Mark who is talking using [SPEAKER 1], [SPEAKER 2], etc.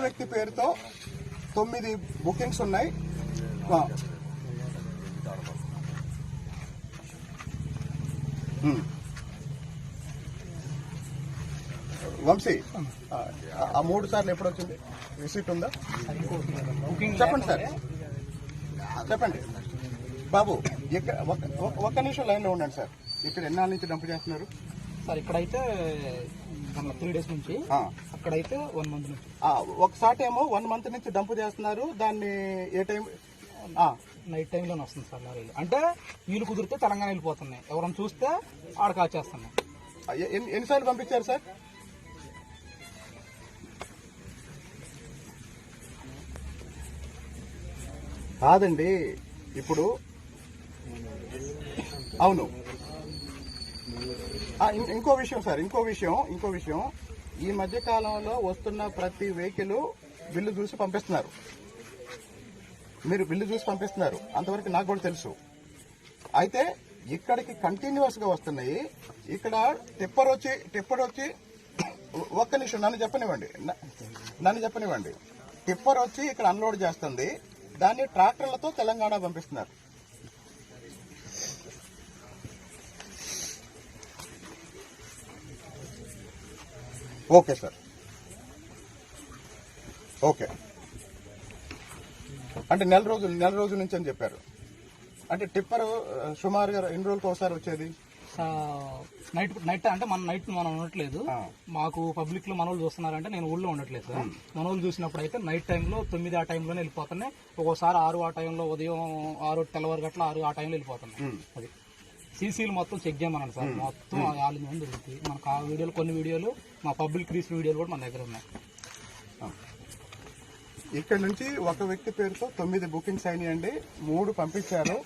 [SPEAKER 1] వ్యక్తి పేరుతో తొమ్మిది బుకింగ్స్ ఉన్నాయి. వంశీ ఆ, మూడు సార్లు ఎప్పుడు వచ్చింది? రిసీట్ ఉందా? చెప్పండి సార్. చెప్పండి. బాబు ఒక్క- ఒక్క నిమిషం లైన్లో ఉండండి సార్. ఇక్కడ ఎన్నాళ్ళ నుంచి డంప్ చేస్తున్నారు?
[SPEAKER 2] సార్ ఇక్కడైతే త్రీ డేస్ నుంచి. అక్కడైతే వన్ మంత్ నుంచి.
[SPEAKER 1] ఒకసారి ఏమో వన్ మంత్ నుంచి డంప్ చేస్తున్నారు. దాన్ని ఏ టైం
[SPEAKER 2] నైట్ టైంలోనే వస్తుంది సార్ లారీలు అంటే వీలు కుదిరితే తెలంగాణ వెళ్ళిపోతున్నాయి. ఎవరైనా చూస్తే ఆడ కాచేస్తున్నాయి
[SPEAKER 1] ఎన్నిసార్లు పంపించారు సార్? కాదండి ఇప్పుడు అవును. ఇంకో విషయం సార్ ఇంకో విషయం ఇంకో విషయం. ఈ మధ్య కాలంలో వస్తున్న ప్రతి వెహికల్ బిల్లు చూసి పంపిస్తున్నారు. మీరు బిల్లు చూసి పంపిస్తున్నారు. అంతవరకు నాకు కూడా తెలుసు. అయితే ఇక్కడికి కంటిన్యూస్గా వస్తున్నాయి. ఇక్కడ టిప్పర్ వచ్చి టిప్పర్ వచ్చి ఒక్క నిమిషం నన్ను చెప్పనివ్వండి. నన్ను చెప్పనివ్వండి. టిప్పర్ వచ్చి ఇక్కడ అన్లోడ్ చేస్తుంది. దాన్ని ట్రాక్టర్లతో తెలంగాణ పంపిస్తున్నారు. Okay sir. ఓకే. అంటే నెల రోజులు నెల రోజుల నుంచి అని చెప్పారు. అంటే టిప్పర్ సుమారుగా ఎన్ని రోజులకు ఒకసారి వచ్చేది?
[SPEAKER 2] నైట్ నైట్ అంటే మన నైట్ మనం ఉండట్లేదు. మాకు పబ్లిక్లో మనోళ్ళు చూస్తున్నారంటే నేను ఊళ్ళో ఉండట్లేదు సార్. మనోళ్ళు చూసినప్పుడు అయితే నైట్ టైంలో తొమ్మిది ఆ టైంలోనే వెళ్ళిపోతున్నాయి. ఒక్కోసారి ఆరు ఆ టైంలో ఉదయం ఆరు తెల్లవారు గట్ల ఆరు ఆ టైంలో వెళ్ళిపోతున్నాయి. అది. సీసీలు మొత్తం చెక్ చేయమన్నాను సార్. మొత్తం ఆలు మంది దొరుకుతాయి మనకు ఆ వీడియోలు కొన్ని వీడియోలు మా పబ్లిక్ రీస్ వీడియోలు కూడా మన దగ్గర ఉన్నాయి.
[SPEAKER 1] ఇక్కడ నుంచి ఒక వ్యక్తి పేరుతో తొమ్మిది బుకింగ్స్ అయినాయండి. మూడు పంపించారు.